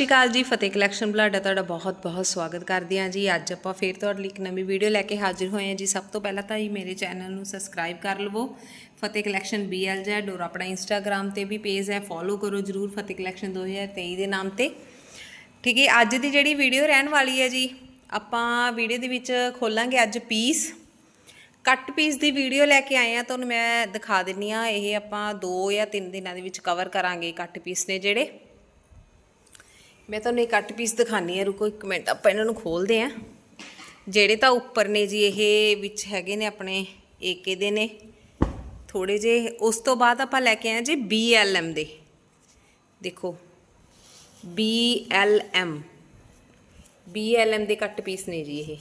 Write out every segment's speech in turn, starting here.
ਸ਼੍ਰੀ ਅਕਾਲ ਜੀ, ਫਤਿਹ ਕਲੈਕਸ਼ਨ ਬਲਾਡਾ ਤੁਹਾਡਾ ਬਹੁਤ-ਬਹੁਤ ਸਵਾਗਤ ਕਰਦੇ ਹਾਂ ਜੀ। ਅੱਜ ਆਪਾਂ ਫੇਰ ਤੁਹਾਡੇ ਲਈ ਇੱਕ ਨਵੀਂ ਵੀਡੀਓ ਲੈ ਕੇ ਹਾਜ਼ਰ ਹੋਏ ਹਾਂ ਜੀ। ਸਭ ਤੋਂ ਪਹਿਲਾਂ ਤਾਂ ਜੀ ਮੇਰੇ ਚੈਨਲ ਨੂੰ ਸਬਸਕ੍ਰਾਈਬ ਕਰ ਲਵੋ। ਫਤਿਹ ਕਲੈਕਸ਼ਨ BLZ ਔਰ ਆਪਣਾ ਇੰਸਟਾਗ੍ਰam ਤੇ ਵੀ ਪੇਜ ਹੈ। ਫੋਲੋ ਕਰੋ ਜਰੂਰ ਫਤਿਹ ਕਲੈਕਸ਼ਨ 2023 ਦੇ ਨਾਮ ਤੇ। ਠੀਕ ਹੈ, ਅੱਜ ਦੀ ਜਿਹੜੀ ਵੀਡੀਓ ਰਹਿਣ ਵਾਲੀ ਹੈ ਜੀ, ਆਪਾਂ ਵੀਡੀਓ ਦੇ ਵਿੱਚ ਖੋਲਾਂਗੇ ਅੱਜ ਪੀਸ ਕੱਟ ਪੀਸ ਦੀ ਵੀਡੀਓ ਲੈ ਕੇ ਆਏ ਆ ਤੁਹਾਨੂੰ ਮੈਂ ਦਿਖਾ ਦਿੰਨੀ ਆ ਇਹ ਆਪਾਂ 2 ਜਾਂ 3 ਦਿਨਾਂ ਦੇ ਵਿੱਚ ਕਵਰ ਕਰਾਂਗੇ ਕੱਟ ਪੀਸ ਨੇ ਜਿਹੜੇ। ਮੈਂ ਤੁਹਾਨੂੰ ਇਹ ਕੱਟ ਪੀਸ ਦਿਖਾਣੀ ਆ ਰੁਕੋ ਇੱਕ ਮਿੰਟ ਆਪਾਂ ਇਹਨਾਂ ਨੂੰ ਖੋਲਦੇ ਆ ਜਿਹੜੇ ਤਾਂ ਉੱਪਰ ਨੇ ਜੀ ਇਹ ਵਿੱਚ ਹੈਗੇ ਨੇ ਆਪਣੇ ਏਕੇ ਦੇ ਨੇ। ਥੋੜੇ ਜੇ ਉਸ ਤੋਂ ਬਾਅਦ ਆਪਾਂ ਲੈ ਕੇ ਆਏ ਜੀ BLM ਦੇ। ਦੇਖੋ BLM BLM ਦੇ ਕੱਟ ਪੀਸ ਨੇ ਜੀ ਇਹ।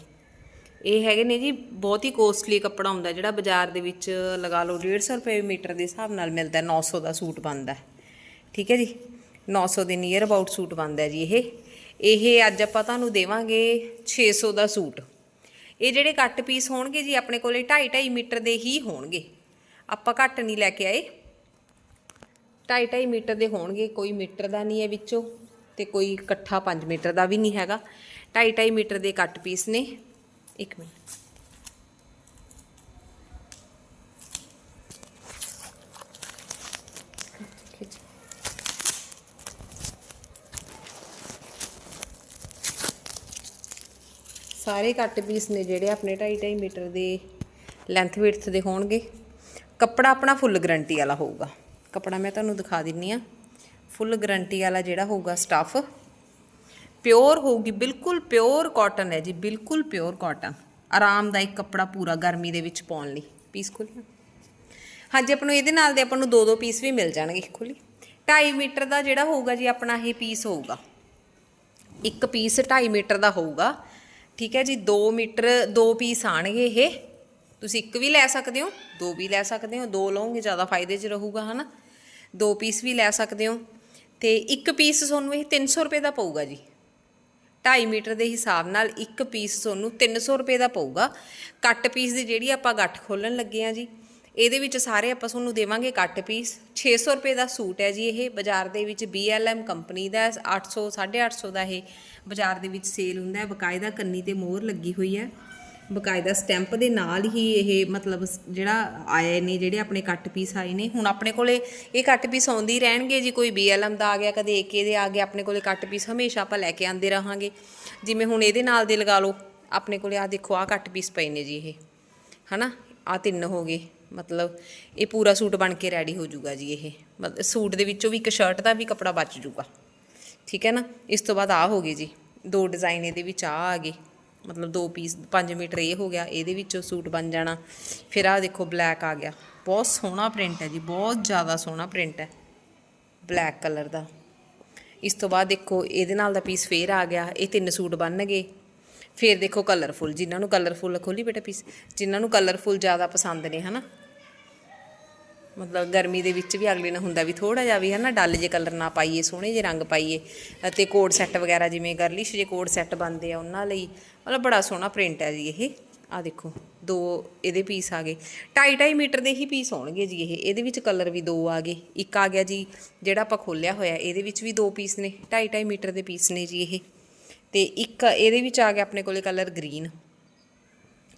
ਇਹ ਹੈਗੇ ਨੇ ਜੀ ਬਹੁਤ ਹੀ ਕੋਸਟਲੀ ਕੱਪੜਾ ਹੁੰਦਾ ਜਿਹੜਾ ਬਾਜ਼ਾਰ ਦੇ ਵਿੱਚ ਲਗਾ ਲਓ 150 ਰੁਪਏ ਮੀਟਰ ਦੇ ਹਿਸਾਬ ਨਾਲ ਮਿਲਦਾ ਹੈ, 900 ਦਾ ਸੂਟ ਬਣਦਾ। ਠੀਕ ਹੈ ਜੀ? 900 ਦੇ ਨੀਅਰ ਅਬਾਊਟ ਸੂਟ ਬਣਦਾ ਜੀ ਇਹ। ਇਹ ਅੱਜ ਆਪਾਂ ਤੁਹਾਨੂੰ ਦੇਵਾਂਗੇ 600 ਦਾ ਸੂਟ। ਇਹ ਜਿਹੜੇ ਕੱਟ ਪੀਸ ਹੋਣਗੇ ਜੀ, ਆਪਣੇ ਕੋਲੇ 2.5 2.5 ਮੀਟਰ ਦੇ ਹੀ ਹੋਣਗੇ। ਆਪਾਂ ਘੱਟ ਨਹੀਂ ਲੈ ਕੇ ਆਏ। 2.5 2.5 ਮੀਟਰ ਦੇ ਹੋਣਗੇ, ਕੋਈ ਮੀਟਰ ਦਾ ਨਹੀਂ ਹੈ ਵਿੱਚੋਂ ਤੇ ਕੋਈ ਇਕੱਠਾ 5 ਮੀਟਰ ਦਾ ਵੀ ਨਹੀਂ ਹੈਗਾ। 2.5 2.5 ਮੀਟਰ ਦੇ ਕੱਟ ਪੀਸ ਨੇ। ਇੱਕ ਮਿੰਟ। ਸਾਰੇ ਕੱਟ ਪੀਸ ਨੇ ਜਿਹੜੇ ਆਪਣੇ 2.5 2.5 ਮੀਟਰ ਦੇ ਲੈਂਥ ਵਿਡਥ ਦੇ ਹੋਣਗੇ। ਕੱਪੜਾ ਆਪਣਾ ਫੁੱਲ ਗਰੰਟੀ ਵਾਲਾ ਹੋਊਗਾ। ਕੱਪੜਾ ਮੈਂ ਤੁਹਾਨੂੰ ਦਿਖਾ ਦਿੰਨੀ ਆ। ਫੁੱਲ ਗਰੰਟੀ ਵਾਲਾ ਜਿਹੜਾ ਹੋਊਗਾ ਸਟੱਫ ਪਿਓਰ ਹੋਊਗੀ, ਬਿਲਕੁਲ ਪਿਓਰ ਕਾਟਨ ਹੈ ਜੀ, ਬਿਲਕੁਲ ਪਿਓਰ ਕਾਟਨ ਆਰਾਮਦਾਇਕ ਕੱਪੜਾ ਪੂਰਾ ਗਰਮੀ ਦੇ ਵਿੱਚ ਪਾਉਣ ਲਈ। ਪੀਸ ਖੋਲ੍ਹਣਾ ਹਾਂਜੀ, ਆਪਾਂ ਨੂੰ ਇਹਦੇ ਨਾਲ ਦੇ ਆਪਾਂ ਨੂੰ ਦੋ ਦੋ ਪੀਸ ਵੀ ਮਿਲ ਜਾਣਗੇ ਖੋਲੀ 2.5 ਮੀਟਰ ਦਾ ਜਿਹੜਾ ਹੋਊਗਾ ਜੀ, ਆਪਣਾ ਇਹ ਪੀਸ ਹੋਊਗਾ। ਇੱਕ ਪੀਸ 2.5 ਮੀਟਰ ਦਾ ਹੋਊਗਾ। ਠੀਕ ਹੈ ਜੀ 2 ਮੀਟਰ ਦੋ ਪੀਸ ਆਣਗੇ ਇਹ। ਤੁਸੀਂ ਇੱਕ ਵੀ ਲੈ ਸਕਦੇ ਹੋ ਦੋ ਵੀ ਲੈ ਸਕਦੇ ਹੋ ਦੋ ਲਓਗੇ ਜ਼ਿਆਦਾ ਫਾਇਦੇ 'ਚ ਰਹੂਗਾ ਹਨਾ? ਦੋ ਪੀਸ ਵੀ ਲੈ ਸਕਦੇ ਹੋ। ਤੇ ਇੱਕ ਪੀਸ ਤੁਹਾਨੂੰ ਇਹ 300 ਰੁਪਏ ਦਾ ਪਊਗਾ ਜੀ। 2.5 ਮੀਟਰ ਦੇ ਹਿਸਾਬ ਨਾਲ ਇੱਕ ਪੀਸ ਤੁਹਾਨੂੰ 300 ਰੁਪਏ ਦਾ ਪਊਗਾ। ਕੱਟ ਪੀਸ ਦੀ ਜਿਹੜੀ ਆਪਾਂ ਗੱਠ ਖੋਲਣ ਲੱਗੇ ਆ ਜੀ ਇਹਦੇ ਵਿੱਚ ਸਾਰੇ ਆਪਾਂ ਤੁਹਾਨੂੰ ਦੇਵਾਂਗੇ ਕੱਟ ਪੀਸ। 600 ਰੁਪਏ ਦਾ ਸੂਟ ਹੈ ਜੀ ਇਹ ਬਾਜ਼ਾਰ ਦੇ ਵਿੱਚ BLM ਕੰਪਨੀ ਦਾ ਹੈ, 800 850 ਦਾ ਇਹ। ਬਾਜ਼ਾਰ ਦੇ ਵਿੱਚ ਸੇਲ ਹੁੰਦਾ ਹੈ। ਬਕਾਇਦਾ ਕੰਨੀ ਤੇ ਮੋਹਰ ਲੱਗੀ ਹੋਈ ਹੈ। ਬਕਾਇਦਾ ਸਟੈਂਪ ਦੇ ਨਾਲ ਹੀ ਇਹ ਮਤਲਬ ਜਿਹੜਾ ਆਏ ਨੇ, ਜਿਹੜੇ ਆਪਣੇ ਕੱਟ ਪੀਸ ਆਏ ਨੇ। ਹੁਣ ਆਪਣੇ ਕੋਲੇ ਇਹ ਕੱਟ ਪੀਸ ਆਉਂਦੇ ਹੀ ਰਹਿਣਗੇ। ਜੀ ਕੋਈ BLM ਦਾ ਆ ਗਿਆ, ਕਦੇ ਏਕੇ ਦੇ ਆ ਗਿਆ ਆਪਣੇ ਕੋਲੇ ਕੱਟ ਪੀਸ ਹਮੇਸ਼ਾ ਆਪਾਂ ਲੈ ਕੇ ਆਂਦੇ ਰਹਾਂਗੇ। ਜਿਵੇਂ ਹੁਣ ਇਹਦੇ ਨਾਲ ਦੇ ਲਗਾ ਲਓ। ਆਪਣੇ ਕੋਲੇ ਆ ਦੇਖੋ ਆ ਕੱਟ ਪੀਸ ਪਏ ਨੇ ਜੀ ਇਹ। ਹਨਾ? ਆ ਤਿੰਨ ਹੋ ਗਏ। ਮਤਲਬ ਇਹ ਪੂਰਾ ਸੂਟ ਬਣ ਕੇ ਰੈਡੀ ਹੋ ਜਾਊਗਾ ਜੀ ਇਹ। ਮਤਲਬ ਸੂਟ ਦੇ ਵਿੱਚੋਂ ਵੀ ਇੱਕ ਸ਼ਰਟ ਦਾ ਵੀ ਕੱਪੜਾ ਬਚ ਜਾਊਗਾ ਠੀਕ ਹੈ ਨਾ? ਇਸ ਤੋਂ ਬਾਅਦ ਆ ਹੋ ਗਏ ਜੀ। ਦੋ ਡਿਜ਼ਾਈਨ ਇਹਦੇ ਵਿੱਚ ਆ ਆ ਗਏ। ਮਤਲਬ ਦੋ ਪੀਸ 5 ਮੀਟਰ ਇਹ ਹੋ ਗਿਆ, ਇਹਦੇ ਵਿੱਚੋਂ ਸੂਟ ਬਣ ਜਾਣਾ। ਫਿਰ ਆ ਦੇਖੋ ਬਲੈਕ ਆ ਗਿਆ। ਬਹੁਤ ਸੋਹਣਾ ਪ੍ਰਿੰਟ ਹੈ ਜੀ, ਬਹੁਤ ਜ਼ਿਆਦਾ ਸੋਹਣਾ ਪ੍ਰਿੰਟ ਹੈ। ਬਲੈਕ ਕਲਰ ਦਾ। ਇਸ ਤੋਂ ਬਾਅਦ ਦੇਖੋ, ਇਹਦੇ ਨਾਲ ਦਾ ਪੀਸ ਫੇਰ ਆ ਗਿਆ। ਇਹ ਤਿੰਨ ਸੂਟ ਬਣਨਗੇ। ਫਿਰ ਦੇਖੋ ਕਲਰਫੁਲ ਜਿਨ੍ਹਾਂ ਨੂੰ ਕਲਰਫੁਲ ਖੋਲੀ ਬੇਟਾ ਪੀਸ ਜਿਨ੍ਹਾਂ ਨੂੰ ਕਲਰਫੁਲ ਜ਼ਿਆਦਾ ਪਸੰਦ ਨੇ, ਹਨਾ? ਮਤਲਬ ਗਰਮੀ ਦੇ ਵਿੱਚ ਵੀ ਅਗਲੇ ਨਾਲ ਹੁੰਦਾ ਵੀ ਥੋੜਾ ਜਿਹਾ ਵੀ ਹਨਾ ਡੱਲ ਜੇ ਕਲਰ ਨਾ ਪਾਈਏ, ਸੋਹਣੇ ਜੇ ਰੰਗ ਪਾਈਏ। ਅਤੇ ਕੋਡ ਸੈੱਟ ਵਗੈਰਾ ਜਿਵੇਂ ਗਰਲਿਸ਼ ਜੇ ਕੋਡ ਸੈੱਟ ਬਣਦੇ ਆ ਉਹਨਾਂ ਲਈ, ਮਤਲਬ ਬੜਾ ਸੋਹਣਾ ਪ੍ਰਿੰਟ ਹੈ ਜੀ ਇਹ। ਆ ਦੇਖੋ, ਦੋ ਇਹਦੇ ਪੀਸ ਆ ਗਏ। 2.5 ਮੀਟਰ ਦੇ ਹੀ ਪੀਸ ਹੋਣਗੇ ਜੀ ਇਹ। ਇਹਦੇ ਵਿੱਚ ਕਲਰ ਵੀ ਦੋ ਆ ਗਏ। ਇੱਕ ਆ ਗਿਆ ਜੀ, ਜਿਹੜਾ ਆਪਾਂ ਖੋਲਿਆ ਹੋਇਆ, ਇਹਦੇ ਵਿੱਚ ਵੀ ਦੋ ਪੀਸ ਨੇ। 2.5 ਮੀਟਰ ਦੇ ਪੀਸ ਨੇ ਜੀ ਇਹ। ਤੇ ਇੱਕ ਇਹਦੇ ਵਿੱਚ ਆ ਗਿਆ ਆਪਣੇ ਕੋਲੇ ਕਲਰ ਗ੍ਰੀਨ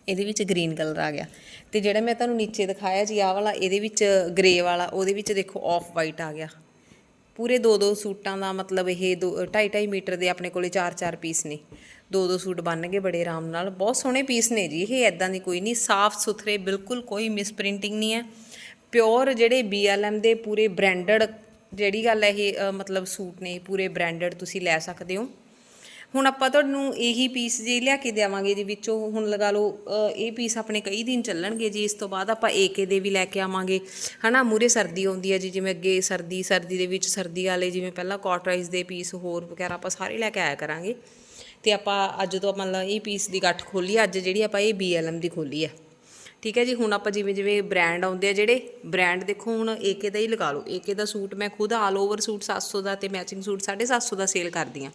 ਇਹਦੇ ਵਿੱਚ ਗ੍ਰੀਨ ਕਲਰ ਆ ਗਿਆ। ਤੇ ਜਿਹੜਾ ਮੈਂ ਤੁਹਾਨੂੰ ਨੀਚੇ ਦਿਖਾਇਆ ਜੀ, ਆਹ ਵਾਲਾ, ਇਹਦੇ ਵਿੱਚ ਗ੍ਰੇ ਵਾਲਾ, ਉਹਦੇ ਵਿੱਚ ਦੇਖੋ ਆਫ ਵਾਈਟ ਆ ਗਿਆ। ਪੂਰੇ ਦੋ ਦੋ ਸੂਟਾਂ ਦਾ ਮਤਲਬ ਇਹ 2.5 2.5 ਮੀਟਰ ਦੇ ਆਪਣੇ ਕੋਲੇ 4-4 ਪੀਸ ਨੇ। ਦੋ ਦੋ ਸੂਟ ਬਣਨਗੇ ਬੜੇ ਆਰਾਮ ਨਾਲ। ਬਹੁਤ ਸੋਹਣੇ ਪੀਸ ਨੇ ਜੀ, ਇਹ ਐਦਾਂ ਦੀ ਕੋਈ ਨਹੀਂ, ਸਾਫ਼ ਸੁਥਰੇ, ਬਿਲਕੁਲ ਕੋਈ ਮਿਸ ਪ੍ਰਿੰਟਿੰਗ ਨਹੀਂ ਹੈ। ਪਿਓਰ ਜਿਹੜੇ BLM ਦੇ ਪੂਰੇ ਬ੍ਰਾਂਡਡ ਜਿਹੜੀ ਗੱਲ ਹੈ ਇਹ ਮਤਲਬ ਸੂਟ ਨੇ ਪੂਰੇ ਬ੍ਰਾਂਡਡ ਤੁਸੀਂ ਲੈ ਸਕਦੇ ਹੋ। ਹੁਣ ਆਪਾਂ ਤੁਹਾਨੂੰ ਇਹੀ ਪੀਸ ਜੇ ਲਿਆ ਕੇ ਦੇਵਾਂਗੇ ਜੀ ਵਿੱਚੋਂ, ਹੁਣ ਲਗਾ ਲਓ ਇਹ ਪੀਸ ਆਪਣੇ ਕਈ ਦਿਨ ਚੱਲਣਗੇ ਜੀ, ਇਸ ਤੋਂ ਬਾਅਦ ਆਪਾਂ ਏਕੇ ਦੇ ਵੀ ਲੈ ਕੇ ਆਵਾਂਗੇ। ਹਨਾ ਮੂਰੇ ਸਰਦੀ ਆਉਂਦੀ ਹੈ ਜੀ, ਜਿਵੇਂ ਅੱਗੇ ਸਰਦੀ ਸਰਦੀ ਦੇ ਵਿੱਚ ਸਰਦੀ ਵਾਲੇ ਜਿਵੇਂ ਪਹਿਲਾਂ ਕਾਟਰਾਈਜ਼ ਦੇ ਪੀਸ ਹੋਰ ਵਗੈਰਾ ਆਪਾਂ ਸਾਰੇ ਲੈ ਕੇ ਆਇਆ ਕਰਾਂਗੇ। ਤੇ ਆਪਾਂ ਅੱਜ ਤੋਂ ਮਤਲਬ ਇਹ ਪੀਸ ਦੀ ਗੱਠ ਖੋਲੀ, ਅੱਜ ਜਿਹੜੀ ਆਪਾਂ ਇਹ BLM ਦੀ ਖੋਲੀ ਹੈ ਠੀਕ ਹੈ ਜੀ, ਹੁਣ ਆਪਾਂ ਜਿਵੇਂ ਜਿਵੇਂ ਬ੍ਰਾਂਡ ਆਉਂਦੇ ਆ ਜਿਹੜੇ ਬ੍ਰਾਂਡ ਦੇਖੋ ਹੁਣ ਏਕੇ ਦਾ ਹੀ ਲਗਾ ਲਓ। ਏਕੇ ਦਾ ਸੂਟ ਮੈਂ ਖੁਦ ਆਲ ਓਵਰ ਸੂਟ 700 ਦਾ ਤੇ ਮੈਚਿੰਗ ਸੂਟ 750 ਦਾ ਸੇਲ ਕਰਦੀ ਆ।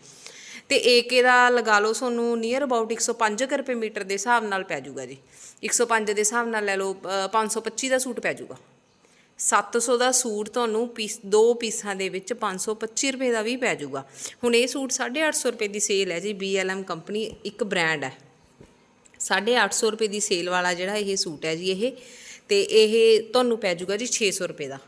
ਤੇ ਏਕੇ ਦਾ ਲਗਾ ਲਓ ਤੁਹਾਨੂੰ ਨੀਅਰ ਅਬਾਊਟ 105 ਕੁ ਰੁਪਏ ਮੀਟਰ ਦੇ ਹਿਸਾਬ ਨਾਲ ਪੈ ਜਾਊਗਾ ਜੀ। 105 ਦੇ ਹਿਸਾਬ ਨਾਲ ਲੈ ਲਓ ਅ, 525 ਦਾ ਸੂਟ ਪੈ ਜਾਊਗਾ। 700 ਦਾ ਸੂਟ ਤੁਹਾਨੂੰ ਪੀਸ ਦੋ ਪੀਸਾਂ ਦੇ ਵਿੱਚ 525 ਰੁਪਏ ਦਾ ਵੀ ਪੈ ਜਾਊਗਾ। ਹੁਣ ਇਹ ਸੂਟ 850 ਰੁਪਏ ਦੀ ਸੇਲ ਹੈ ਜੀ BLM ਕੰਪਨੀ ਇੱਕ ਬ੍ਰਾਂਡ ਹੈ। 850 ਰੁਪਏ ਦੀ ਸੇਲ ਵਾਲਾ ਜਿਹੜਾ ਇਹ ਸੂਟ ਹੈ ਜੀ ਇਹ ਤੇ ਇਹ ਤੁਹਾਨੂੰ ਪੈ ਜਾਊਗਾ ਜੀ 600 ਰੁਪਏ ਦਾ।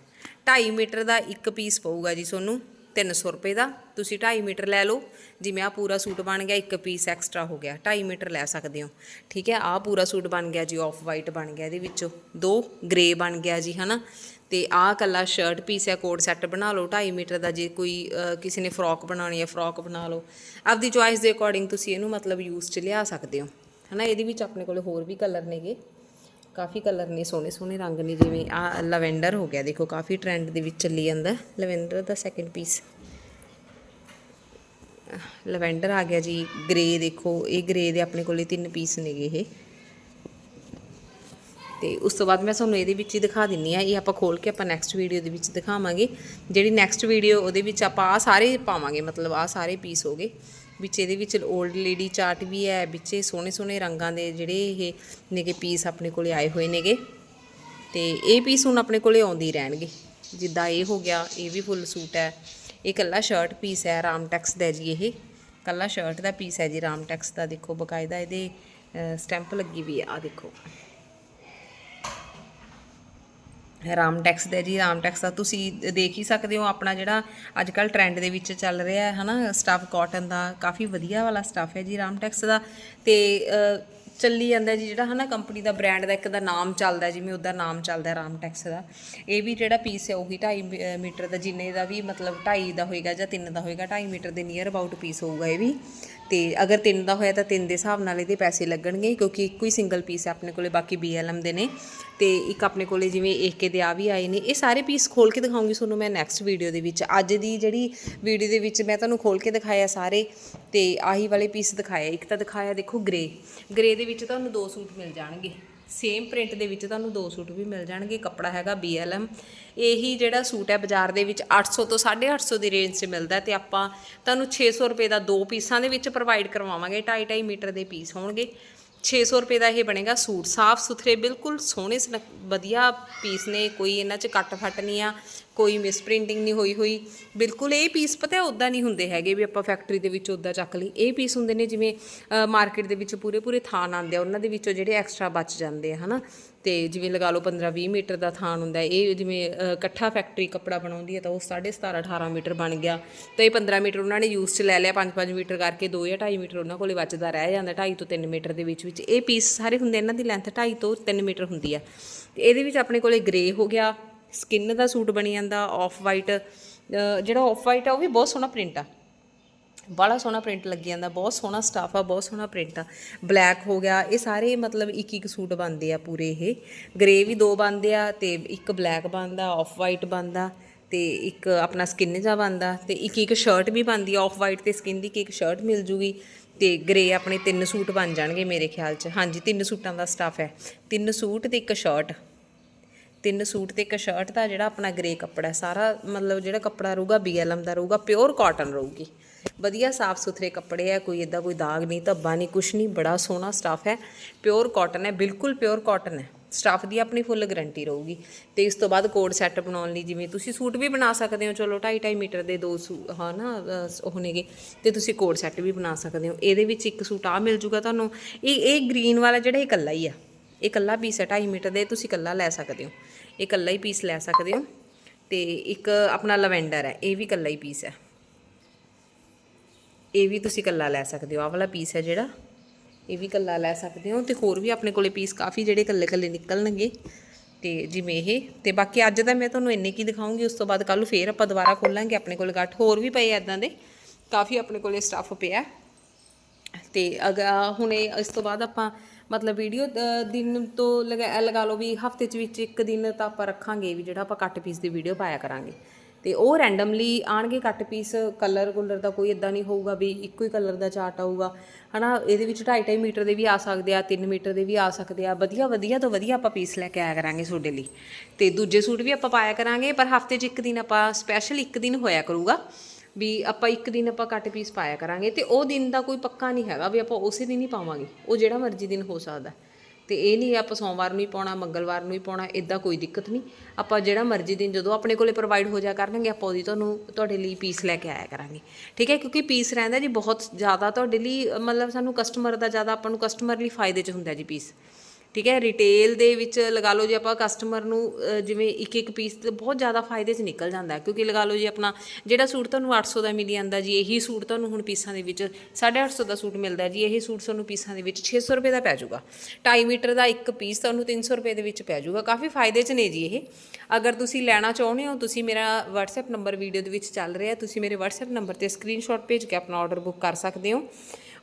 2.5 ਮੀਟਰ ਦਾ ਇੱਕ ਪੀਸ ਪਊਗਾ ਜੀ ਤੁਹਾਨੂੰ। 300 ਰੁਪਏ ਦਾ। ਤੁਸੀਂ 2.5 ਮੀਟਰ ਲੈ ਲਓ। ਜਿਵੇਂ ਆ ਪੂਰਾ ਸੂਟ ਬਣ ਗਿਆ, ਇੱਕ ਪੀਸ ਐਕਸਟਰਾ ਹੋ ਗਿਆ। 2.5 ਮੀਟਰ ਲੈ ਸਕਦੇ ਹੋ। ਠੀਕ ਹੈ ਆ ਪੂਰਾ ਸੂਟ ਬਣ ਗਿਆ ਜੀ ਆਫ ਵਾਈਟ ਬਣ ਗਿਆ ਇਹਦੇ ਵਿੱਚੋਂ। ਦੋ ਗ੍ਰੇ ਬਣ ਗਿਆ ਜੀ, ਹਨਾ। ਤੇ ਆਹ ਕੱਲਾ ਸ਼ਰਟ ਪੀਸ ਹੈ ਕੋਡ ਸੈੱਟ ਬਣਾ ਲਓ। 2.5 ਮੀਟਰ ਦਾ ਜੇ ਕੋਈ ਕਿਸੇ ਨੇ ਫਰੋਕ ਬਣਾਉਣੀ ਹੈ ਫਰੋਕ ਬਣਾ ਲਓ। ਆਪਦੀ ਚੁਆਇਸ ਦੇ ਅਕੋਰਡਿੰਗ ਤੁਸੀਂ ਇਹਨੂੰ ਮਤਲਬ ਯੂਜ਼ 'ਚ ਲਿਆ ਸਕਦੇ ਹੋ। ਹਨਾ, ਇਹਦੇ ਵਿੱਚ ਆਪਣੇ ਕੋਲ ਹੋਰ ਵੀ ਕਲਰ ਨੇਗੇ। ਕਾਫੀ ਕਲਰ ਨੇ, ਸੋਹਣੇ ਸੋਹਣੇ ਰੰਗ ਨੇ, ਜਿਵੇਂ ਆ ਲਵੈਂਡਰ ਹੋ ਗਿਆ, ਦੇਖੋ ਕਾਫੀ ਟ੍ਰੈਂਡ ਦੇ ਵਿੱਚ ਚੱਲੀ ਜਾਂਦਾ। ਲਵੈਂਡਰ ਦਾ ਸੈਕਿੰਡ ਪੀਸ ਲਵੈਂਡਰ ਆ ਗਿਆ ਜੀ ਗ੍ਰੇ ਦੇਖੋ, ਇਹ ਗ੍ਰੇ ਦੇ ਆਪਣੇ ਕੋਲੇ ਤਿੰਨ ਪੀਸ ਨੇਗੇ ਇਹ। ਤੇ ਉਸ ਤੋਂ ਬਾਅਦ ਮੈਂ ਤੁਹਾਨੂੰ ਇਹਦੇ ਵਿੱਚ ਹੀ ਦਿਖਾ ਦਿੰਨੀ ਆ, ਇਹ ਆਪਾਂ ਖੋਲ ਕੇ ਆਪਾਂ ਨੈਕਸਟ ਵੀਡੀਓ ਦੇ ਵਿੱਚ ਦਿਖਾਵਾਂਗੇ। ਜਿਹੜੀ ਨੈਕਸਟ ਵੀਡੀਓ ਉਹਦੇ ਵਿੱਚ ਆਪਾਂ ਆ ਸਾਰੇ ਪਾਵਾਂਗੇ, ਮਤਲਬ ਆ ਸਾਰੇ ਪੀਸ ਹੋਗੇ ਵਿੱਚ ਇਹਦੇ ਵਿੱਚ 올ਡ ਲੇਡੀ ਚਾਰਟ ਵੀ ਹੈ, ਵਿੱਚ ਸੋਹਣੇ ਸੋਹਣੇ ਰੰਗਾਂ ਦੇ ਜਿਹੜੇ ਇਹ ਨੇਗੇ ਪੀਸ ਆਪਣੇ ਕੋਲੇ ਆਏ ਹੋਏ ਨੇਗੇ। ਤੇ ਇਹ ਪੀਸ ਹੁਣ ਆਪਣੇ ਕੋਲੇ ਆਉਂਦੇ ਰਹਿਣਗੇ। ਜਿੱਦਾਂ ਇਹ ਹੋ ਗਿਆ, ਇਹ ਵੀ ਫੁੱਲ ਸੂਟ ਹੈ। ਇਹ ਕੱਲਾ ਸ਼ਰਟ ਪੀਸ ਹੈ, ਰਾਮ ਟੈਕਸ ਦਾ ਜੀ ਇਹ। ਕੱਲਾ ਸ਼ਰਟ ਦਾ ਪੀਸ ਹੈ ਜੀ, ਰਾਮ ਟੈਕਸ ਦਾ। ਦੇਖੋ, ਬਕਾਇਦਾ ਇਹਦੇ ਸਟੈਂਪ ਲੱਗੀ ਵੀ ਹੈ ਆ, ਦੇਖੋ। ਰਾਮ ਟੈਕਸ ਦਾ ਜੀ, ਰਾਮ ਟੈਕਸ ਦਾ ਤੁਸੀਂ ਦੇਖ ਹੀ ਸਕਦੇ ਹੋ ਆਪਣਾ ਜਿਹੜਾ ਅੱਜ ਕੱਲ ਟ੍ਰੈਂਡ ਦੇ ਵਿੱਚ ਚੱਲ ਰਿਹਾ ਹੈ, ਹਨਾ? ਸਟਫ ਕਾਟਨ ਦਾ ਕਾਫੀ ਵਧੀਆ ਵਾਲਾ ਸਟਫ ਹੈ ਜੀ ਰਾਮ ਟੈਕਸ ਦਾ। ਤੇ ਚੱਲੀ ਜਾਂਦਾ ਜੀ ਜਿਹੜਾ, ਹਨਾ ਕੰਪਨੀ ਦਾ ਬ੍ਰਾਂਡ ਦਾ ਇੱਕ ਦਾ ਨਾਮ ਚੱਲਦਾ, ਜਿਵੇਂ ਉਹਦਾ ਨਾਮ ਚੱਲਦਾ ਰਾਮ ਟੈਕਸ ਦਾ। ਇਹ ਵੀ ਜਿਹੜਾ ਪੀਸ ਹੈ ਉਹੀ 2.5 ਮੀਟਰ ਦਾ, ਜਿੰਨੇ ਦਾ ਵੀ ਮਤਲਬ 2.5 ਦਾ ਹੋਏਗਾ ਜਾਂ 3 ਦਾ ਹੋਏਗਾ 2.5 ਮੀਟਰ ਦੇ ਨੀਅਰ ਅਬਾਊਟ ਪੀਸ ਹੋਊਗਾ ਇਹ ਵੀ। ਤੇ ਅਗਰ 3 ਦਾ ਹੋਇਆ ਤਾਂ 3 ਦੇ ਹਿਸਾਬ ਨਾਲ ਇਹਦੇ ਪੈਸੇ ਲੱਗਣਗੇ, ਕਿਉਂਕਿ ਇੱਕੋ ਹੀ ਸਿੰਗਲ ਪੀਸ ਹੈ ਆਪਣੇ ਕੋਲੇ, ਬਾਕੀ BLM ਦੇ ਨੇ। ਤੇ ਇੱਕ ਆਪਣੇ ਕੋਲੇ ਜਿਵੇਂ ਏਕੇ ਦੇ ਆ ਵੀ ਆਏ ਨੇ। ਇਹ ਸਾਰੇ ਪੀਸ ਖੋਲ ਕੇ ਦਿਖਾਉਂਗੀ ਤੁਹਾਨੂੰ ਮੈਂ ਨੈਕਸਟ ਵੀਡੀਓ ਦੇ ਵਿੱਚ। ਅੱਜ ਦੀ ਜਿਹੜੀ ਵੀਡੀਓ ਦੇ ਵਿੱਚ ਮੈਂ ਤੁਹਾਨੂੰ ਖੋਲ ਕੇ ਦਿਖਾਇਆ ਸਾਰੇ, ਤੇ ਆਹੀ ਵਾਲੇ ਪੀਸ ਦਿਖਾਇਆ ਇੱਕ ਤਾਂ ਦਿਖਾਇਆ ਦੇਖੋ ਗ੍ਰੇ ਗ੍ਰੇ ਦੇ ਵਿੱਚ ਤੁਹਾਨੂੰ ਦੋ ਸੂਟ ਮਿਲ ਜਾਣਗੇ। ਸੇਮ ਪ੍ਰਿੰਟ ਦੇ ਵਿੱਚ ਤੁਹਾਨੂੰ ਦੋ ਸੂਟ ਵੀ ਮਿਲ ਜਾਣਗੇ, ਕੱਪੜਾ ਹੈਗਾ BLM ਇਹੀ ਜਿਹੜਾ ਸੂਟ ਹੈ ਬਾਜ਼ਾਰ ਦੇ ਵਿੱਚ 800 ਤੋਂ 850 ਦੀ ਰੇਂਜ 'ਚ ਮਿਲਦਾ ਹੈ ਤੇ ਆਪਾਂ ਤੁਹਾਨੂੰ 600 ਰੁਪਏ ਦਾ ਦੋ ਪੀਸਾਂ ਦੇ ਵਿੱਚ ਪ੍ਰੋਵਾਈਡ ਕਰਵਾਵਾਂਗੇ 2.5 ਮੀਟਰ ਦੇ ਪੀਸ ਹੋਣਗੇ। 600 ਰੁਪਏ ਦਾ ਇਹ ਬਣੇਗਾ ਸੂਟ। ਸਾਫ਼ ਸੁਥਰੇ, ਬਿਲਕੁਲ ਸੋਹਣੇ ਵਧੀਆ ਪੀਸ ਨੇ, ਕੋਈ ਇਹਨਾਂ 'ਚ ਕੱਟ ਫੱਟ ਨਹੀਂ ਆ, ਕੋਈ ਮਿਸ ਪ੍ਰਿੰਟਿੰਗ ਨਹੀਂ ਹੋਈ ਹੋਈ। ਬਿਲਕੁਲ ਇਹ ਪੀਸ ਪਤਾ ਉਦਾਂ ਨਹੀਂ ਹੁੰਦੇ ਹੈਗੇ ਵੀ ਆਪਾਂ ਫੈਕਟਰੀ ਦੇ ਵਿੱਚ ਉਦਾਂ ਚੱਕ ਲਈ। ਇਹ ਪੀਸ ਹੁੰਦੇ ਨੇ ਜਿਵੇਂ ਮਾਰਕੀਟ ਦੇ ਵਿੱਚ ਪੂਰੇ ਪੂਰੇ ਥਾਨ ਆਉਂਦੇ ਆ, ਉਹਨਾਂ ਦੇ ਵਿੱਚੋਂ ਜਿਹੜੇ ਐਕਸਟਰਾ ਬਚ ਜਾਂਦੇ ਆ, ਹਨਾ? ਤੇ ਜਿਵੇਂ ਲਗਾ ਲਓ 15 20 ਮੀਟਰ ਦਾ ਥਾਨ ਹੁੰਦਾ ਇਹ ਜਿਵੇਂ ਇਕੱਠਾ ਫੈਕਟਰੀ ਕੱਪੜਾ ਬਣਾਉਂਦੀ ਹੈ ਤਾਂ ਉਹ 17.5 18 ਮੀਟਰ ਬਣ ਗਿਆ। ਤਾਂ ਇਹ 15 ਮੀਟਰ ਉਹਨਾਂ ਨੇ ਯੂਜ਼ 'ਚ ਲੈ ਲਿਆ 5-5 ਮੀਟਰ ਕਰਕੇ 2 ਜਾਂ 2.5 ਮੀਟਰ ਉਹਨਾਂ ਕੋਲੇ ਬਚਦਾ ਰਹਿ ਜਾਂਦਾ 2.5 ਤੋਂ 3 ਮੀਟਰ ਦੇ ਵਿੱਚ ਵਿੱਚ। ਇਹ ਪੀਸ ਸਾਰੇ ਹੁੰਦੇ ਇਹਨਾਂ ਦੀ ਲੈਂਥ 2.5 ਤੋਂ 3 ਮੀਟਰ ਹੁੰਦੀ ਆ ਤੇ ਇਹਦੇ ਵਿੱਚ ਆਪਣੇ ਕੋਲੇ ਗ੍ਰੇ ਹੋ ਗਿਆ ਸਕਿਨ ਦਾ ਸੂਟ ਬਣੀ ਜਾਂਦਾ ਆਫ ਵਾਈਟ ਜਿਹੜਾ ਆਫ ਵਾਈਟ ਆ ਉਹ ਵੀ ਬਹੁਤ ਸੋਹਣਾ ਪ੍ਰਿੰਟ ਆ। ਬੜਾ ਸੋਹਣਾ ਪ੍ਰਿੰਟ ਲੱਗੀ ਜਾਂਦਾ, ਬਹੁਤ ਸੋਹਣਾ ਸਟਾਫ ਆ, ਬਹੁਤ ਸੋਹਣਾ ਪ੍ਰਿੰਟ ਆ। ਬਲੈਕ ਹੋ ਗਿਆ, ਇਹ ਸਾਰੇ ਮਤਲਬ ਇੱਕ ਇੱਕ ਸੂਟ ਬਣਦੇ ਆ ਪੂਰੇ ਇਹ। ਗ੍ਰੇ ਵੀ ਦੋ ਬਣਦੇ ਆ ਤੇ ਇੱਕ ਬਲੈਕ ਬਣਦਾ ਆਫ ਵਾਈਟ ਬਣਦਾ ਤੇ ਇੱਕ ਆਪਣਾ ਸਕਿਨ ਜਾ ਬਣਦਾ ਤੇ ਇੱਕ ਇੱਕ ਸ਼ਰਟ ਵੀ ਬਣਦੀ ਆ ਆਫ ਵਾਈਟ ਤੇ ਸਕਿਨ ਦੀ ਇੱਕ ਇੱਕ ਸ਼ਰਟ ਮਿਲ ਜੂਗੀ ਤੇ ਗ੍ਰੇ ਆਪਣੇ ਤਿੰਨ ਸੂਟ ਬਣ ਜਾਣਗੇ ਮੇਰੇ ਖਿਆਲ 'ਚ। ਹਾਂਜੀ, ਤਿੰਨ ਸੂਟਾਂ ਦਾ ਸਟਾਫ ਹੈ। ਤਿੰਨ ਸੂਟ ਤੇ ਇੱਕ ਸ਼ਰਟ ਤਿੰਨ ਸੂਟ ਤੇ ਇੱਕ ਸ਼ਰਟ ਦਾ ਜਿਹੜਾ ਆਪਣਾ ਗ੍ਰੇ ਕੱਪੜਾ ਸਾਰਾ ਮਤਲਬ ਜਿਹੜਾ ਕੱਪੜਾ ਰਹੂਗਾ BLM ਦਾ ਰਹੂਗਾ ਪਿਓਰ ਕਾਟਨ ਰਹੂਗੀ। ਵਧੀਆ ਸਾਫ਼ ਸੁਥਰੇ ਕੱਪੜੇ ਆ ਕੋਈ ਇਦਾਂ ਕੋਈ ਦਾਗ ਨਹੀਂ ਧੱਬਾ ਨਹੀਂ ਕੁਛ ਨਹੀਂ ਬੜਾ ਸੋਹਣਾ ਸਟਾਫ ਹੈ। ਪਿਓਰ ਕਾਟਨ ਹੈ ਬਿਲਕੁਲ ਪਿਓਰ ਕਾਟਨ ਹੈ। ਸਟਾਫ ਦੀ ਆਪਣੀ ਫੁੱਲ ਗਾਰੰਟੀ ਰਹੂਗੀ। ਤੇ ਇਸ ਤੋਂ ਬਾਅਦ ਕੋਡ ਸੈੱਟ ਬਣਾਉਣ ਲਈ ਜਿਵੇਂ ਤੁਸੀਂ ਸੂਟ ਵੀ ਬਣਾ ਸਕਦੇ ਹੋ ਚਲੋ 2.5 2.5 ਮੀਟਰ ਦੇ ਦੋ ਸੂ ਹਾਂ ਨਾ ਅਹ, ਉਹ ਨੇਗੇ। ਤੇ ਤੁਸੀਂ ਕੋਡ ਸੈੱਟ ਵੀ ਬਣਾ ਸਕਦੇ ਹੋ। ਇਹਦੇ ਵਿੱਚ ਇੱਕ ਸੂਟ ਆ ਮਿਲ ਜੂਗਾ ਤੁਹਾਨੂੰ। ਇਹ ਇਹ ਗ੍ਰੀਨ ਵਾਲਾ ਜਿਹੜਾ ਇਹ ਇਕੱਲਾ ਹੀ ਆ। ਇਹ ਇਕੱਲਾ ਪੀਸ ਹੈ 2.5 ਮੀਟਰ ਦੇ ਤੁਸੀਂ ਇਕੱਲਾ ਲੈ ਸਕਦੇ ਹੋ। ਇਹ ਇਕੱਲਾ ਹੀ ਪੀਸ ਲੈ ਸਕਦੇ ਹੋ। ਤੇ ਇੱਕ ਆਪਣਾ ਲਵੈਂਡਰ ਹੈ ਇਹ ਵੀ ਇਕੱਲਾ ਹੀ ਪੀਸ ਹੈ। ਇਹ ਵੀ ਤੁਸੀਂ ਇਕੱਲਾ ਲੈ ਸਕਦੇ ਹੋ, ਆਹ ਵਾਲਾ ਪੀਸ ਹੈ ਜਿਹੜਾ। ਇਹ ਵੀ ਇਕੱਲਾ ਲੈ ਸਕਦੇ ਹੋ ਤੇ ਹੋਰ ਵੀ ਆਪਣੇ ਕੋਲੇ ਪੀਸ ਕਾਫੀ ਜਿਹੜੇ ਇਕੱਲੇ ਇਕੱਲੇ ਨਿਕਲਣਗੇ। ਤੇ ਜਿਵੇਂ ਇਹ, ਤੇ ਬਾਕੀ ਅੱਜ ਦਾ ਮੈਂ ਤੁਹਾਨੂੰ ਇੰਨੇ ਕੀ ਦਿਖਾਉਂਗੀ, ਉਸ ਤੋਂ ਬਾਅਦ ਕੱਲ ਨੂੰ ਫੇਰ ਆਪਾਂ ਦੁਬਾਰਾ ਖੋਲਾਂਗੇ ਆਪਣੇ ਕੋਲ ਗੱਠ। ਹੋਰ ਵੀ ਪਏ ਐਦਾਂ ਦੇ, ਕਾਫੀ ਆਪਣੇ ਕੋਲੇ ਸਟੱਫ ਪਿਆ। ਤੇ ਅਗ ਹੁਣੇ ਇਸ ਤੋਂ ਬਾਅਦ ਆਪਾਂ ਮਤਲਬ ਵੀਡੀਓ ਦਿਨ ਤੋਂ ਲਗਾ ਲਗਾ ਲਓ ਵੀ ਹਫ਼ਤੇ ਚ ਵਿੱਚ ਇੱਕ ਦਿਨ ਤਾਂ ਆਪਾਂ ਰੱਖਾਂਗੇ, ਵੀ ਜਿਹੜਾ ਆਪਾਂ ਕੱਟ ਪੀਸ ਦੀ ਵੀਡੀਓ ਪਾਇਆ ਕਰਾਂਗੇ। ਤੇ ਉਹ ਰੈਂਡਮਲੀ ਆਣਗੇ ਕੱਟ ਪੀਸ ਕਲਰ ਕੁਲਰ ਦਾ ਕੋਈ ਇਦਾਂ ਨਹੀਂ ਹੋਊਗਾ ਵੀ ਇੱਕੋ ਹੀ ਕਲਰ ਦਾ ਚਾਰਟ ਆਊਗਾ। ਹਨਾ, ਇਹਦੇ ਵਿੱਚ 2.5 ਮੀਟਰ ਦੇ ਵੀ ਆ ਸਕਦੇ ਆ 3 ਮੀਟਰ ਦੇ ਵੀ ਆ ਸਕਦੇ ਆ। ਵਧੀਆ ਵਧੀਆ ਤੋਂ ਵਧੀਆ ਆਪਾਂ ਪੀਸ ਲੈ ਕੇ ਆਇਆ ਕਰਾਂਗੇ ਤੁਹਾਡੇ ਲਈ। ਤੇ ਦੂਜੇ ਸੂਟ ਵੀ ਆਪਾਂ ਪਾਇਆ ਕਰਾਂਗੇ, ਪਰ ਹਫ਼ਤੇ 'ਚ ਇੱਕ ਦਿਨ ਆਪਾਂ ਸਪੈਸ਼ਲ ਇੱਕ ਦਿਨ ਹੋਇਆ ਕਰੂਗਾ ਵੀ ਆਪਾਂ ਇੱਕ ਦਿਨ ਆਪਾਂ ਕੱਟ ਪੀਸ ਪਾਇਆ ਕਰਾਂਗੇ। ਤੇ ਉਹ ਦਿਨ ਦਾ ਕੋਈ ਪੱਕਾ ਨਹੀਂ ਹੈਗਾ ਵੀ ਆਪਾਂ ਉਸੇ ਦਿਨ ਹੀ ਪਾਵਾਂਗੇ। ਉਹ ਜਿਹੜਾ ਮਰਜ਼ੀ ਦਿਨ ਹੋ ਸਕਦਾ। ਤੇ ਇਹ ਨਹੀਂ ਆਪਾਂ ਸੋਮਵਾਰ ਨੂੰ ਹੀ ਪਾਉਣਾ, ਮੰਗਲਵਾਰ ਨੂੰ ਹੀ ਪਾਉਣਾ ਇਦਾਂ ਕੋਈ ਦਿੱਕਤ ਨਹੀਂ। ਆਪਾਂ ਜਿਹੜਾ ਮਰਜ਼ੀ ਦਿਨ ਜਦੋਂ ਆਪਣੇ ਕੋਲੇ ਪ੍ਰੋਵਾਈਡ ਹੋ ਜਾ ਕਰਨਗੇ, ਆਪਾਂ ਉਹਦੀ ਤੁਹਾਨੂੰ, ਤੁਹਾਡੇ ਲਈ ਪੀਸ ਲੈ ਕੇ ਆਇਆ ਕਰਾਂਗੇ। ਠੀਕ ਹੈ? ਕਿਉਂਕਿ ਪੀਸ ਰਹਿੰਦਾ ਜੀ ਬਹੁਤ ਜ਼ਿਆਦਾ ਤੁਹਾਡੇ ਲਈ, ਮਤਲਬ ਸਾਨੂੰ ਕਸਟਮਰ ਦਾ ਜ਼ਿਆਦਾ, ਆਪਾਂ ਨੂੰ ਕਸਟਮਰ ਲਈ ਫਾਇਦੇ 'ਚ ਹੁੰਦਾ ਜੀ ਪੀਸ ਠੀਕ ਹੈ ਰਿਟੇਲ ਦੇ ਵਿੱਚ ਲਗਾ ਲਓ ਜੇ ਆਪਾਂ ਕਸਟਮਰ ਨੂੰ ਜਿਵੇਂ ਇੱਕ ਇੱਕ ਪੀਸ ਤੇ ਬਹੁਤ ਜ਼ਿਆਦਾ ਫਾਇਦੇ 'ਚ ਨਿਕਲ ਜਾਂਦਾ ਕਿਉਂਕਿ ਲਗਾ ਲਓ ਜੀ ਆਪਣਾ ਜਿਹੜਾ ਸੂਟ ਤੁਹਾਨੂੰ 800 ਦਾ ਮਿਲੀ ਜਾਂਦਾ, ਜੀ ਇਹੀ ਸੂਟ ਤੁਹਾਨੂੰ ਹੁਣ ਪੀਸਾਂ ਦੇ ਵਿੱਚ 850 ਦਾ ਸੂਟ ਮਿਲਦਾ ਜੀ ਇਹ ਸੂਟ ਤੁਹਾਨੂੰ ਪੀਸਾਂ ਦੇ ਵਿੱਚ 600 ਰੁਪਏ ਦਾ ਪੈ ਜਾਊਗਾ। 2.5 ਮੀਟਰ ਦਾ ਇੱਕ ਪੀਸ ਤੁਹਾਨੂੰ 300 ਰੁਪਏ ਦੇ ਵਿੱਚ ਪੈ ਜਾਊਗਾ। ਕਾਫੀ ਫਾਇਦੇ 'ਚ ਨੇ ਜੀ ਇਹ। ਅਗਰ ਤੁਸੀਂ ਲੈਣਾ ਚਾਹੁੰਦੇ ਹੋ, ਤੁਸੀਂ ਮੇਰਾ WhatsApp ਨੰਬਰ ਵੀਡੀਓ ਦੇ ਵਿੱਚ ਚੱਲ ਰਿਹਾ ਤੁਸੀਂ ਮੇਰੇ WhatsApp ਨੰਬਰ ਤੇ ਸਕਰੀਨਸ਼ਾਟ ਭੇਜ ਕੇ ਆਪਣਾ ਆਰਡਰ ਬੁੱਕ ਕਰ ਸਕਦੇ ਹੋ।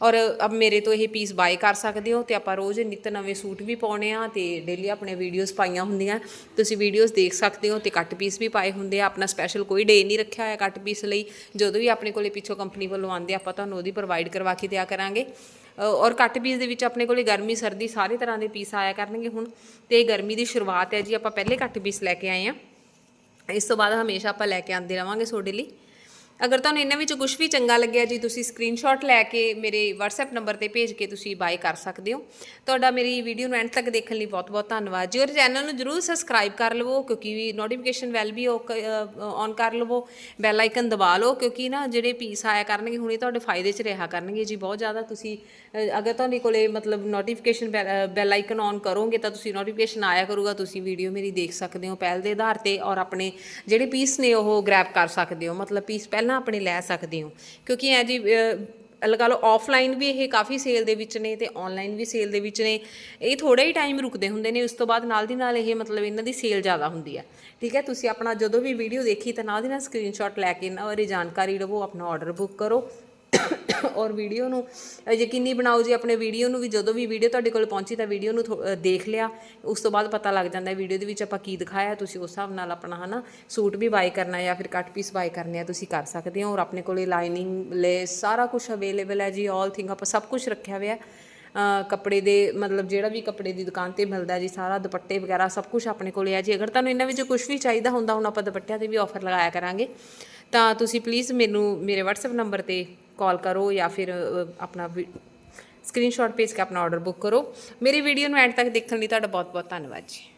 ਔਰ ਅਬ ਮੇਰੇ ਤੋਂ ਇਹ ਪੀਸ ਬਾਏ ਕਰ ਸਕਦੇ ਹੋ ਤੇ ਆਪਾਂ ਰੋਜ਼ ਨਿੱਤ ਨਵੇਂ ਸੂਟ ਵੀ ਪਾਉਣੇ ਆ ਤੇ ਡੇਲੀ ਆਪਣੇ ਵੀਡੀਓਜ਼ ਪਾਈਆਂ ਹੁੰਦੀਆਂ। ਤੁਸੀਂ ਵੀਡੀਓਜ਼ ਦੇਖ ਸਕਦੇ ਹੋ ਤੇ ਕੱਟ ਪੀਸ ਵੀ ਪਾਏ ਹੁੰਦੇ ਆ। ਆਪਣਾ ਸਪੈਸ਼ਲ ਕੋਈ ਡੇ ਨਹੀਂ ਰੱਖਿਆ ਹੋਇਆ ਕੱਟ ਪੀਸ ਲਈ। ਜਦੋਂ ਵੀ ਆਪਣੇ ਕੋਲੇ ਪਿੱਛੋਂ ਕੰਪਨੀ ਵੱਲੋਂ ਆਉਂਦੇ ਆਪਾਂ ਤੁਹਾਨੂੰ ਉਹਦੀ ਪ੍ਰੋਵਾਈਡ ਕਰਵਾ ਕੇ ਦਿਆ ਕਰਾਂਗੇ। ਔਰ ਕੱਟ ਪੀਸ ਦੇ ਵਿੱਚ ਆਪਣੇ ਕੋਲੇ ਗਰਮੀ, ਸਰਦੀ ਸਾਰੇ ਤਰ੍ਹਾਂ ਦੇ ਪੀਸ ਆਇਆ ਕਰਨਗੇ ਹੁਣ। ਤੇ ਇਹ ਗਰਮੀ ਦੀ ਸ਼ੁਰੂਆਤ ਹੈ ਜੀ, ਆਪਾਂ ਪਹਿਲੇ ਕੱਟ ਪੀਸ ਲੈ ਕੇ ਆਏ ਆ। ਇਸ ਤੋਂ ਬਾਅਦ ਹਮੇਸ਼ਾ ਆਪਾਂ ਲੈ ਕੇ ਆਉਂਦੇ ਰਵਾਂਗੇ ਤੁਹਾਡੇ ਲਈ। ਅਗਰ ਤੁਹਾਨੂੰ ਇਹਨਾਂ ਵਿੱਚੋਂ ਕੁਝ ਵੀ ਚੰਗਾ ਲੱਗਿਆ ਜੀ, ਤੁਸੀਂ ਸਕਰੀਨਸ਼ਾਟ ਲੈ ਕੇ ਮੇਰੇ WhatsApp ਨੰਬਰ ਤੇ ਭੇਜ ਕੇ ਤੁਸੀਂ ਬਾਏ ਕਰ ਸਕਦੇ ਹੋ। ਤੁਹਾਡਾ ਮੇਰੀ ਵੀਡੀਓ ਨੂੰ ਐਂਡ ਤੱਕ ਦੇਖਣ ਲਈ ਬਹੁਤ-ਬਹੁਤ ਧੰਨਵਾਦ ਜੀ। ਔਰ ਚੈਨਲ ਨੂੰ ਜਰੂਰ ਸਬਸਕ੍ਰਾਈਬ ਕਰ ਲਵੋ, ਕਿਉਂਕਿ ਨੋਟੀਫਿਕੇਸ਼ਨ ਬੈਲ ਵੀ ਔਨ ਕਰ ਲਵੋ ਬੈਲ ਆਈਕਨ ਦਬਾ ਲਓ, ਕਿਉਂਕਿ ਨਾ ਜਿਹੜੇ ਪੀਸ ਆਇਆ ਕਰਨਗੇ, ਹੁਣੇ ਤੁਹਾਡੇ ਫਾਇਦੇ 'ਚ ਰਿਹਾ ਕਰਨਗੇ ਜੀ। ਬਹੁਤ ਜ਼ਿਆਦਾ ਤੁਸੀਂ ਅਗਰ ਤੁਹਾਡੇ ਕੋਲੇ ਮਤਲਬ ਨੋਟੀਫਿਕੇਸ਼ਨ ਬੈਲ ਆਈਕਨ ਔਨ ਕਰੋਗੇ, ਤਾਂ ਤੁਸੀਂ ਨੋਟੀਫਿਕੇਸ਼ਨ ਆਇਆ ਕਰੂਗਾ, ਤੁਸੀਂ ਵੀਡੀਓ ਮੇਰੀ ਦੇਖ ਸਕਦੇ ਹੋ ਪਹਿਲ ਦੇ ਆਧਾਰ ਤੇ ਔਰ ਆਪਣੇ ਜਿਹੜੇ ਪੀਸ ਨੇ ਉਹ ਗ੍ਰੈਬ ਕਰ ਸਕਦੇ ਹੋ। ਮਤਲਬ ਪੀਸ ਪਹਿਲ ਆਪਣੇ ਲੈ ਸਕਦੇ ਹੋ। ਕਿਉਂਕਿ ਐ ਜੀ ਲਗਾ ਲਓ ਆਫਲਾਈਨ ਵੀ ਇਹ ਕਾਫੀ ਸੇਲ ਦੇ ਵਿੱਚ ਨੇ ਤੇ ਆਨਲਾਈਨ ਵੀ ਸੇਲ ਦੇ ਵਿੱਚ ਨੇ। ਇਹ ਥੋੜਾ ਹੀ ਟਾਈਮ ਰੁਕਦੇ ਹੁੰਦੇ ਨੇ, ਉਸ ਤੋਂ ਬਾਅਦ ਨਾਲ ਦੀ ਨਾਲ ਇਹ ਮਤਲਬ ਇਹਨਾਂ ਦੀ ਸੇਲ ਜ਼ਿਆਦਾ ਹੁੰਦੀ ਹੈ। ਠੀਕ ਹੈ, ਤੁਸੀਂ ਆਪਣਾ ਜਦੋਂ ਵੀ ਵੀਡੀਓ ਦੇਖੀ ਤਾਂ ਨਾਲ ਦੀ ਨਾਲ ਸਕਰੀਨਸ਼ਾਟ ਲੈ ਕੇ ਇਹਨਾਂ ਬਾਰੇ ਜਾਣਕਾਰੀ ਲਵੋ, ਆਪਣਾ ਆਰਡਰ ਬੁੱਕ ਕਰੋ। ਔਰ ਵੀਡੀਓ ਨੂੰ ਯਕੀਨੀ ਬਣਾਓ ਜੀ ਆਪਣੇ ਵੀਡੀਓ ਨੂੰ ਵੀ ਜਦੋਂ ਵੀ ਵੀਡੀਓ ਤੁਹਾਡੇ ਕੋਲ ਪਹੁੰਚੀ ਤਾਂ ਵੀਡੀਓ ਨੂੰ ਥੋ- ਦੇਖ ਲਿਆ। ਉਸ ਤੋਂ ਬਾਅਦ ਪਤਾ ਲੱਗ ਜਾਂਦਾ ਵੀਡੀਓ ਦੇ ਵਿੱਚ ਆਪਾਂ ਕੀ ਦਿਖਾਇਆ ਤੁਸੀਂ ਉਸ ਹਿਸਾਬ ਨਾਲ ਆਪਣਾ ਹਨਾ ਸੂਟ ਵੀ ਬਾਈ ਕਰਨਾ ਜਾਂ ਫਿਰ ਕੱਟ ਪੀਸ ਬਾਈ ਕਰਨੇ ਆ ਤੁਸੀਂ ਕਰ ਸਕਦੇ ਹੋ। ਔਰ ਆਪਣੇ ਕੋਲੇ ਲਾਈਨਿੰਗ ਲੈਸ ਸਾਰਾ ਕੁਝ ਅਵੇਲੇਬਲ ਹੈ ਜੀ ਆਲ ਥਿੰਗ ਆਪਾਂ ਸਭ ਕੁਝ ਰੱਖਿਆ ਹੋਇਆ ਅ, ਕੱਪੜੇ ਦੇ ਮਤਲਬ ਜਿਹੜਾ ਵੀ ਕੱਪੜੇ ਦੀ ਦੁਕਾਨ ਤੇ ਮਿਲਦਾ ਜੀ ਸਾਰਾ ਦੁਪੱਟੇ ਵਗੈਰਾ ਸਭ ਕੁਝ ਆਪਣੇ ਕੋਲੇ ਆ ਜੀ। ਅਗਰ ਤੁਹਾਨੂੰ ਇਹਨਾਂ ਵਿੱਚ ਕੁਝ ਵੀ ਚਾਹੀਦਾ ਹੁੰਦਾ ਹੁਣ ਆਪਾਂ ਦੁਪੱਟਿਆਂ ਤੇ ਵੀ ਆਫਰ ਲਗਾਇਆ ਕਰਾਂਗੇ। ਤਾਂ ਤੁਸੀਂ ਪਲੀਜ਼ ਮੈਨੂੰ ਮੇਰੇ WhatsApp ਨੰਬਰ ਤੇ ਕਾਲ ਕਰੋ ਜਾਂ ਫਿਰ ਅ, ਆਪਣਾ ਸਕਰੀਨਸ਼ਾਟ ਭੇਜ ਕੇ ਆਪਣਾ ਆਰਡਰ ਬੁੱਕ ਕਰੋ। ਮੇਰੀ ਵੀਡੀਓ ਨੂੰ ਐਂਡ ਤੱਕ ਦੇਖਣ ਲਈ ਤੁਹਾਡਾ ਬਹੁਤ ਬਹੁਤ ਧੰਨਵਾਦ ਜੀ।